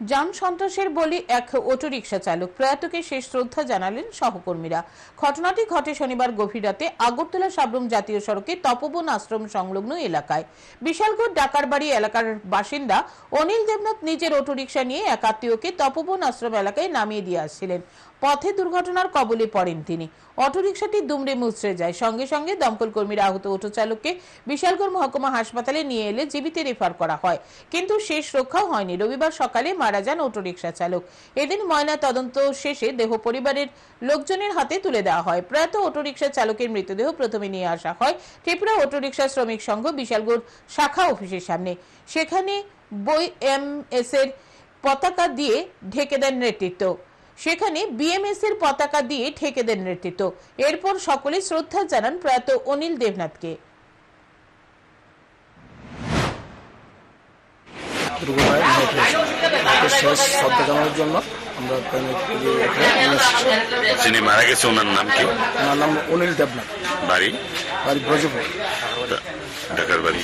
যান সন্ত্রাসের বলি এক অটোরিকশা চালক। প্রয়াতকে শেষ শ্রদ্ধা জানালেন সহকর্মীরা। ঘটনাটি ঘটে শনিবার গভীর রাতে আগরতলা সাবরুম জাতীয় সড়কে তপবন আশ্রম সংলগ্ন এলাকায়। বিশালগড় ডাকারবাড়ি এলাকার বাসিন্দা অনিল দেবনাথ নিজের অটোরিকশা নিয়ে এক আত্মীয়কে তপবন আশ্রম এলাকায় নামিয়ে দিয়ে আসছিলেন। পথে দুর্ঘটনার কবলে পড়েন তিনি। অটোরিকশাটি দুমড়ে মুচড়ে যায়। সঙ্গে সঙ্গে দমকল কর্মীরা আহত অটো চালককে বিশালগড় মহকুমা হাসপাতালে নিয়ে এলে জীবিতে রেফার করা হয়। কিন্তু শেষ রক্ষাও হয়নি। রবিবার সকালে মারা যান অটোরিকশা চালক। এদিন ময়না তদন্ত শেষে দেহ পরিবারের লোকজনের হাতে তুলে দেওয়া হয়। প্রয়াত অটোরিকশা চালকের মৃতদেহ প্রথমে নিয়ে আসা হয়। ত্রিপুরা অটোরিকশা শ্রমিক সংঘ বিশালগড় শাখা অফিসের সামনে। সেখানে বই এম এস এর পতাকা দিয়ে ঢেকে দেন নেতৃত্ব। সেখানে বিএমএস এর পতাকা দিয়ে ঠেকে দেন নেতৃত্ব। এরপর সকলে শ্রদ্ধা জানান প্রয়াত অনিল দেবনাথকে। দুর্ঘটনায় নিহত হয়েছে তাকে শেষ শ্রদ্ধা জানানোর জন্য আমরা যিনি মারা গেছে ওনার নাম কি? ওনার নাম অনিল দেবনাথ। বাড়ি? বাড়ি ব্রজপুর। ঢাকার বাড়ি।